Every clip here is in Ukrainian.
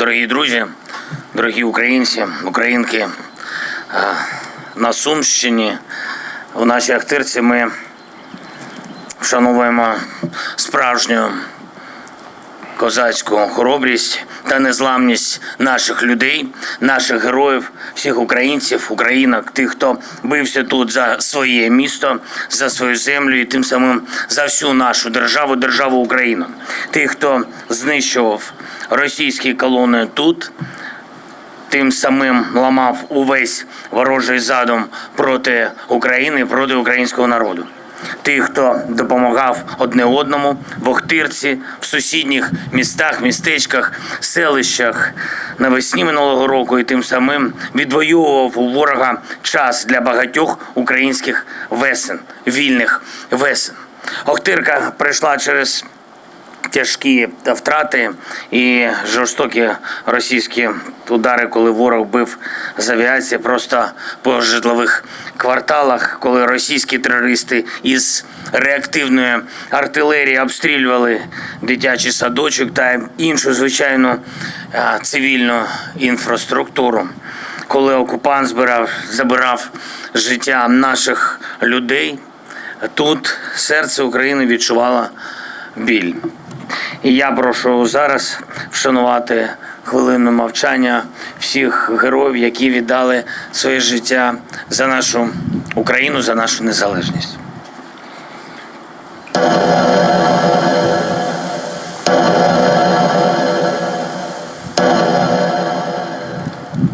Дорогі друзі, дорогі українці, українки, е, на Сумщині, у нашій Ахтирці ми вшановуємо справжню козацьку хоробрість та незламність наших людей, наших героїв, всіх українців, українок, тих, хто бився тут за своє місто, за свою землю і тим самим за всю нашу державу, державу Україну. Тих, хто знищував російські колони тут, тим самим ламав увесь ворожий задум проти України, проти українського народу. Тих, хто допомагав одне одному в Охтирці, в сусідніх містах, містечках, селищах навесні минулого року, і тим самим відвоював у ворога час для багатьох українських весен, вільних весен. Охтирка прийшла через тяжкі втрати і жорстокі російські удари, коли ворог бив з авіації просто по житлових кварталах, коли російські терористи із реактивної артилерії обстрілювали дитячий садочок та іншу звичайну цивільну інфраструктуру. Коли окупант збирав, забирав життя наших людей, тут серце України відчувало біль. І я прошу зараз вшанувати хвилину мовчання всіх героїв, які віддали своє життя за нашу Україну, за нашу незалежність.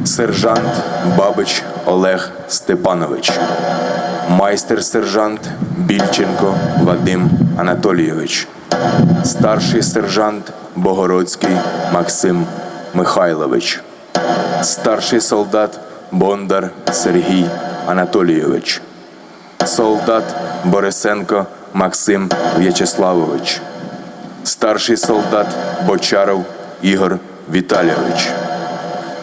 Сержант Бабич Олег Степанович, майстер-сержант Більченко Вадим Анатолійович, старший сержант Богородський Максим Михайлович, старший солдат Бондар Сергій Анатолійович, солдат Борисенко Максим В'ячеславович, старший солдат Бочаров Ігор Віталійович.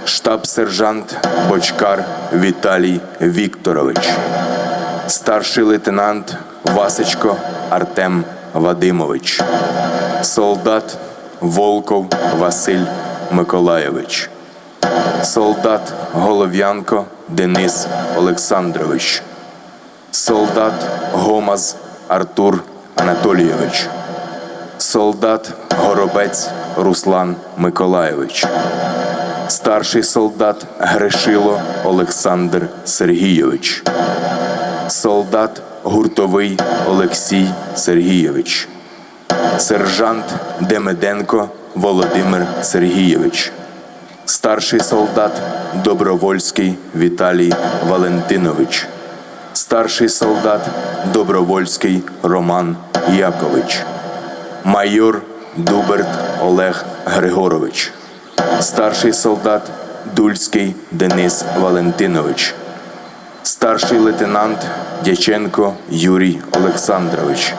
Штаб-сержант Бочкар Віталій Вікторович, старший лейтенант Васечко Артем Вадимович, солдат Волков Василь Миколайович, солдат Голов'янко Денис Олександрович, солдат Гомаз Артур Анатолійович, солдат Горобець Руслан Миколайович. Старший солдат Грешило Олександр Сергійович, солдат Гуртовий Олексій Сергійович, сержант Демиденко Володимир Сергійович, старший солдат Добровольський Віталій Валентинович, старший солдат Добровольський Роман Якович, майор Дуберт Олег Григорович. Старший солдат Дульський Денис Валентинович, старший лейтенант Дяченко Юрій Олександрович,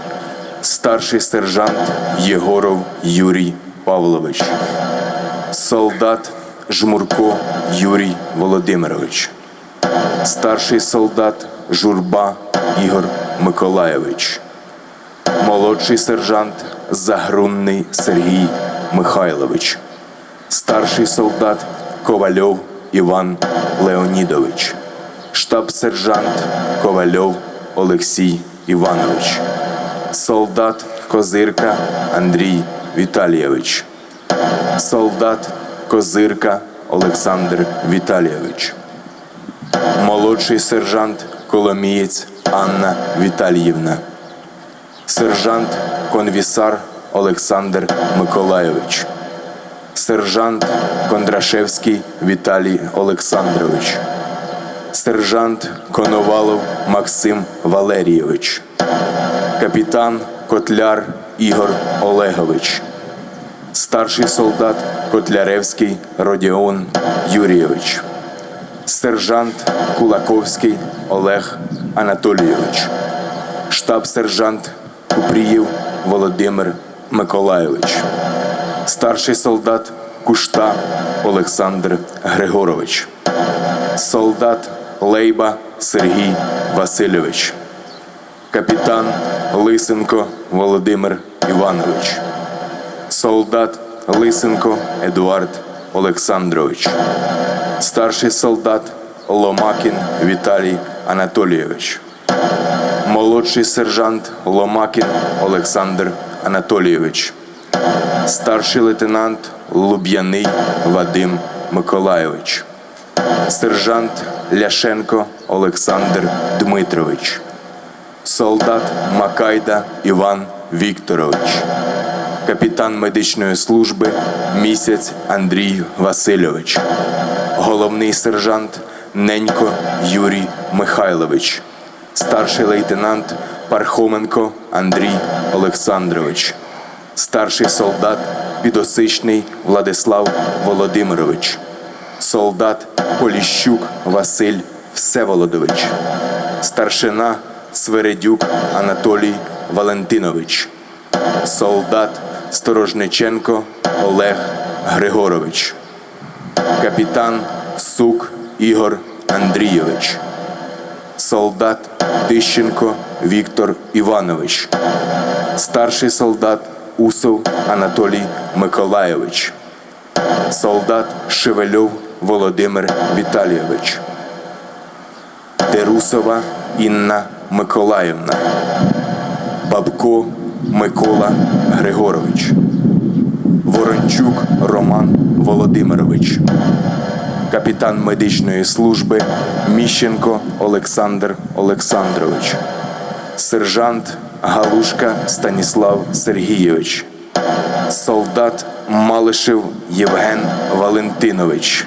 старший сержант Єгоров Юрій Павлович, солдат Жмурко Юрій Володимирович, старший солдат Журба Ігор Миколайович, молодший сержант Загрунний Сергій Михайлович. Старший солдат Ковальов Іван Леонідович, штаб-сержант Ковальов Олексій Іванович, солдат Козирка Андрій Віталійович, солдат Козирка Олександр Віталійович, молодший сержант Коломієць Анна Віталіївна, сержант Конвісар Олександр Миколайович. Сержант Кондрашевський Віталій Олександрович, сержант Коновалов Максим Валерійович, капітан Котляр Ігор Олегович, старший солдат Котляревський Родіон Юрійович, сержант Кулаковський Олег Анатолійович, штаб-сержант Купрієв Володимир Миколайович. Старший солдат Кушта Олександр Григорович, солдат Лейба Сергій Васильович, капітан Лисенко Володимир Іванович, солдат Лисенко Едуард Олександрович, старший солдат Ломакін Віталій Анатолійович, молодший сержант Ломакін Олександр Анатолійович, старший лейтенант Луб'яний Вадим Миколайович, сержант Ляшенко Олександр Дмитрович, солдат Макайда Іван Вікторович, капітан медичної служби місяць Андрій Васильович, головний сержант Ненько Юрій Михайлович, старший лейтенант Пархоменко Андрій Олександрович, старший солдат Підосичний Владислав Володимирович, солдат Поліщук Василь Всеволодович, старшина Свередюк Анатолій Валентинович, солдат Сторожниченко Олег Григорович, капітан Сук Ігор Андрійович, солдат Тищенко Віктор Іванович, старший солдат Усов Анатолій Миколайович, солдат Шевельов Володимир Віталійович, Терусова Інна Миколаївна, Бабко Микола Григорович, Ворончук Роман Володимирович, капітан медичної служби Міщенко Олександр Олександрович, сержант Галушка Станіслав Сергійович, солдат Малишев Євген Валентинович,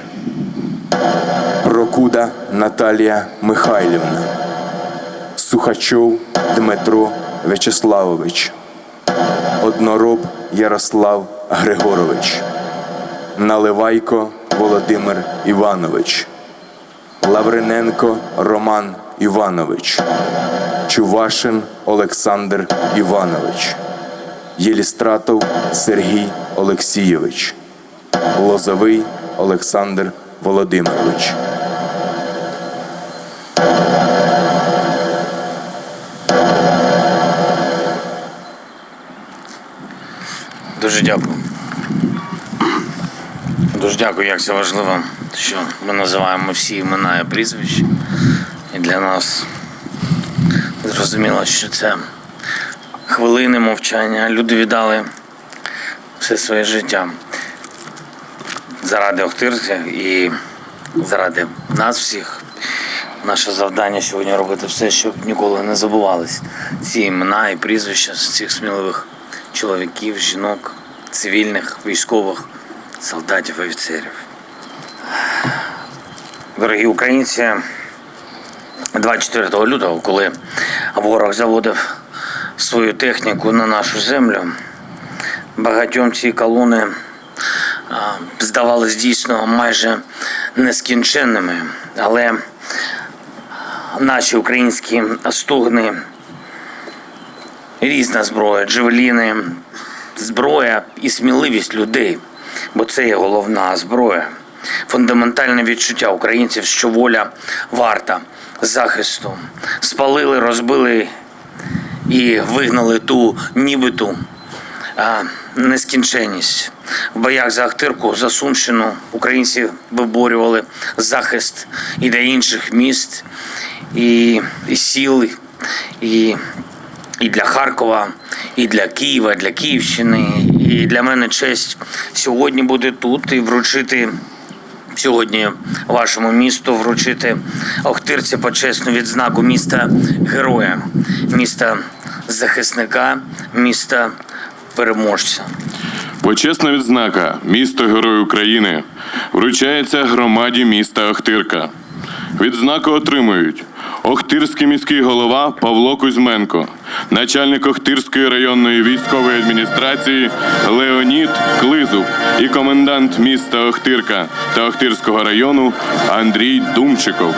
Прокуда Наталія Михайлівна, Сухачов Дмитро Вячеславович, Однороб Ярослав Григорович, Наливайко Володимир Іванович, Лавриненко Роман Іванович, Чувашин Олександр Іванович, Єлістратов Сергій Олексійович, Лозовий Олександр Володимирович. Дуже дякую. Дуже дякую, як це важливо, що ми називаємо всі імена і прізвища. І для нас зрозуміло, що це хвилини мовчання. Люди віддали все своє життя заради Охтирця і заради нас всіх. Наше завдання сьогодні робити все, щоб ніколи не забувались ці імена і прізвища з цих сміливих чоловіків, жінок, цивільних, військових, солдатів, офіцерів. Дорогі українці, 24 лютого, коли ворог заводив свою техніку на нашу землю, багатьом ці колони здавались дійсно майже нескінченними, але наші українські стугни, різна зброя, джевеліни, зброя і сміливість людей, бо це є головна зброя. Фундаментальне відчуття українців, що воля варта захисту. Спалили, розбили і вигнали ту нібиту нескінченність. В боях за Ахтирку, за Сумщину українці виборювали захист і для інших міст, і, і сіл, і, і для Харкова, і для Києва, для Київщини. І для мене честь сьогодні бути тут і вручити сьогодні вашому місту вручити Охтирці почесну відзнаку міста героя, міста захисника, міста переможця. Почесна відзнака місто Герой України вручається громаді міста Охтирка. Відзнаку отримують Охтирський міський голова Павло Кузьменко, начальник Охтирської районної військової адміністрації Леонід Клизуб і комендант міста Охтирка та Охтирського району Андрій Думчиков.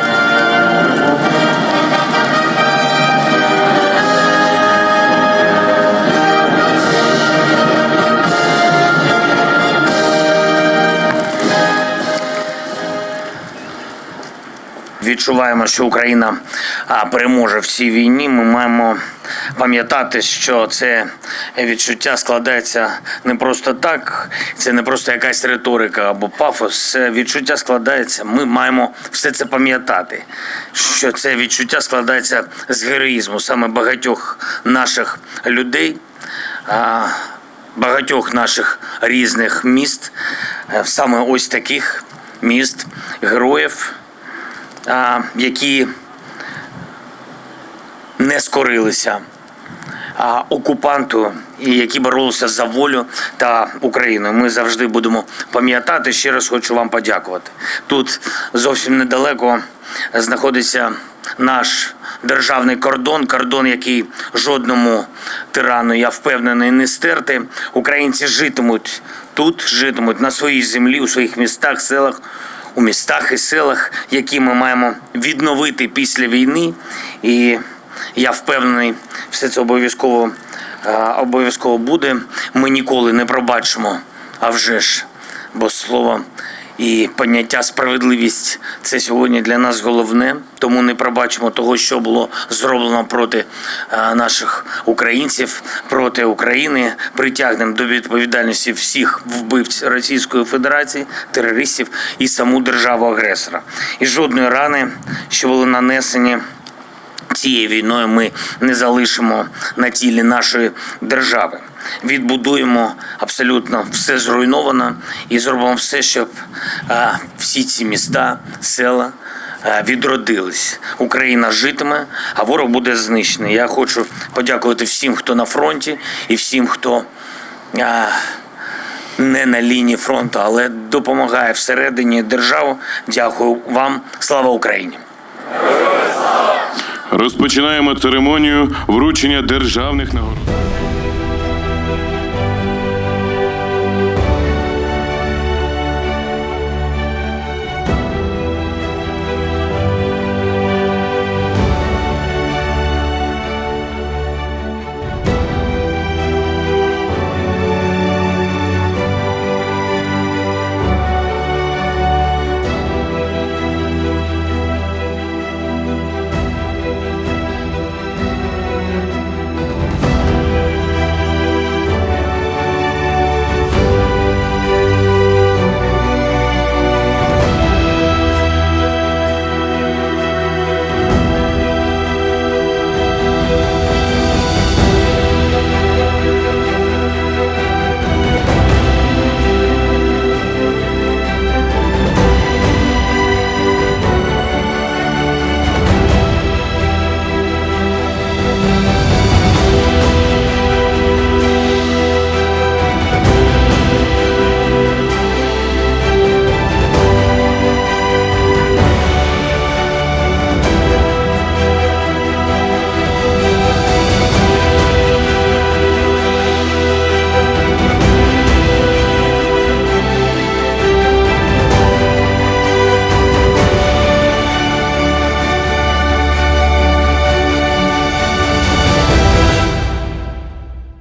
Відчуваємо, що Україна переможе в цій війні. Ми маємо пам'ятати, що це відчуття складається не просто так, це не просто якась риторика або пафос. Це відчуття складається. Ми маємо все це пам'ятати. Що це відчуття складається з героїзму саме багатьох наших людей. Багатьох наших різних міст, е, саме ось таких міст, героїв, а, які не скорилися а, окупанту і які боролися за волю та Україну. Ми завжди будемо пам'ятати. Ще раз хочу вам подякувати. Тут зовсім недалеко знаходиться наш державний кордон, кордон, який жодному тирану, я впевнений, не стерти. Українці житимуть тут, житимуть на своїй землі, у своїх містах, селах у містах і селах, які ми маємо відновити після війни. І я впевнений, все це обов'язково е, обов'язково буде. Ми ніколи не пробачимо, а вже ж, бо слово і поняття справедливість це сьогодні для нас головне. Тому не пробачимо того, що було зроблено проти е, наших українців, проти України. Притягнемо до відповідальності всіх вбивць Російської Федерації, терористів і саму державу агресора. І жодної рани, що були нанесені цією війною ми не залишимо на тілі нашої держави. Відбудуємо абсолютно все зруйновано і зробимо все, щоб всі ці міста, села відродились. Україна житиме, а ворог буде знищений. Я хочу подякувати всім, хто на фронті, і всім, хто. А, не на лінії фронту, але допомагає всередині держави. Дякую вам. Слава Україні! Розпочинаємо церемонію вручення державних нагород.